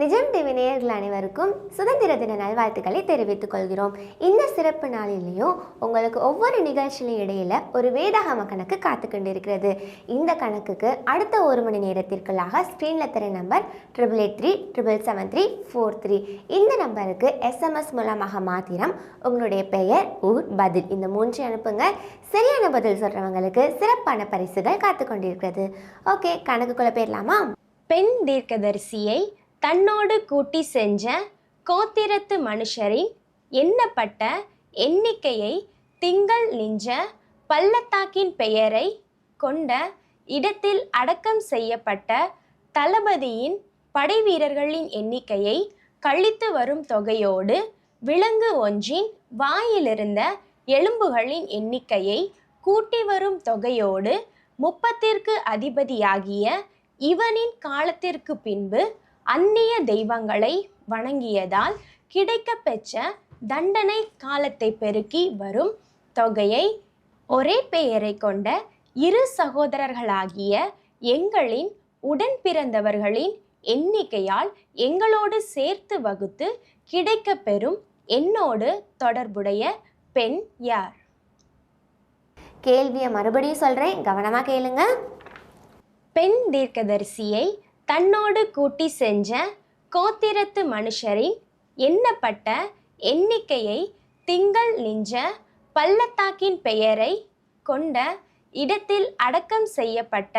நிஜம் டிவி நேயர்கள் அனைவருக்கும் சுதந்திர தின நல்வாழ்த்துக்களை தெரிவித்துக் கொள்கிறோம். இந்த சிறப்பு நாளிலேயும் உங்களுக்கு ஒவ்வொரு நிகழ்ச்சியிலும் இடையில ஒரு வேதாகம கணக்கு காத்து கொண்டிருக்கிறது இந்த கணக்குக்கு அடுத்த ஒரு மணி நேரத்திற்குள்ளாக ஸ்க்ரீனில் தர number triple eight three triple seven three four three இந்த நம்பருக்கு எஸ்எம்எஸ் மூலமாக மாத்திரம் உங்களுடைய பெயர் ஊர் பதில் இந்த மூன்று அனுப்புங்க. சரியான பதில் சொல்கிறவங்களுக்கு சிறப்பான பரிசுகள் காத்து கொண்டிருக்கிறது ஓகே கணக்குக்குள்ளே போயிடலாமா? பெண் தீர்க்கதரிசியை தன்னோடு கூட்டி செஞ்ச கோத்திரத்து மனுஷரின் எண்ணப்பட்ட எண்ணிக்கையை திங்கள் நின்ற பள்ளத்தாக்கின் பெயரை கொண்ட இடத்தில் அடக்கம் செய்யப்பட்ட தளபதியின் படைவீரர்களின் எண்ணிக்கையை கழித்து வரும் தொகையோடு விலங்கு ஒன்றின் வாயிலிருந்த எலும்புகளின் எண்ணிக்கையை கூட்டி வரும் தொகையோடு முப்பத்திற்கு அதிபதியாகிய இவனின் காலத்திற்கு பின்பு அந்நிய தெய்வங்களை வணங்கியதால் கிடைக்கப்பெற்ற தண்டனை காலத்தை பெருக்கி வரும் தொகையை ஒரே பெயரை கொண்ட இரு சகோதரர்களாகிய எங்களின் உடன் பிறந்தவர்களின் எண்ணிக்கையால் எங்களோடு சேர்த்து வகுத்து கிடைக்கப்பெறும் என்னோடு தொடர்புடைய பெண் யார்? கேள்வியை மறுபடியும் சொல்கிறேன் கவனமாக கேளுங்க. பெண் தீர்க்கதரிசியை தன்னோடு கூட்டி செஞ்ச கோத்திரத்து மனுஷரின் எண்ணப்பட்ட எண்ணிக்கையை திங்கள் நின்ற பள்ளத்தாக்கின் பெயரை கொண்ட இடத்தில் அடக்கம் செய்யப்பட்ட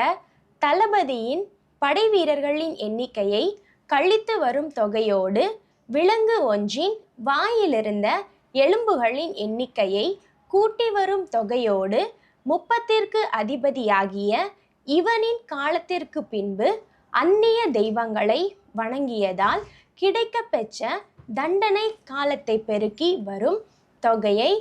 தளபதியின் படைவீரர்களின் எண்ணிக்கையை கழித்து வரும் தொகையோடு விலங்கு ஒன்றின் வாயிலிருந்த எலும்புகளின் எண்ணிக்கையை கூட்டி வரும் தொகையோடு முப்பத்திற்கு அதிபதியாகிய இவனின் காலத்திற்கு பின்பு அந்நிய தெய்வங்களை வணங்கியதால் கிடைக்கப்பெற்ற தண்டனை காலத்தை பெருக்கி வரும் தொகையை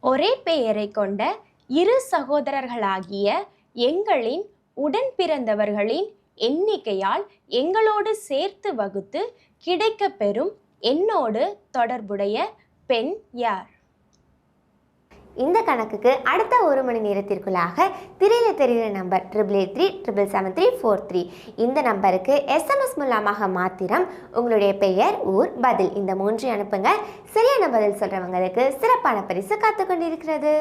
ஒரே பெயரை கொண்ட இரு சகோதரர்களாகிய எங்களின் உடன் பிறந்தவர்களின் எண்ணிக்கையால் எங்களோடு சேர்த்து வகுத்து கிடைக்கப்பெறும் என்னோடு தொடர்புடைய பெண் யார்? இந்த கணக்குக்கு அடுத்த ஒரு மணி நேரத்திற்குள்ளாக திரையில் தெரிகிற number triple eight three triple seven three four three இந்த நம்பருக்கு எஸ்எம்எஸ் மூலமாக மாத்திரம் உங்களுடைய பெயர் ஊர் பதில் இந்த மூன்று அனுப்புங்க. சரியான பதில் சொல்கிறவங்களுக்கு சிறப்பான பரிசு காத்து கொண்டிருக்கிறது.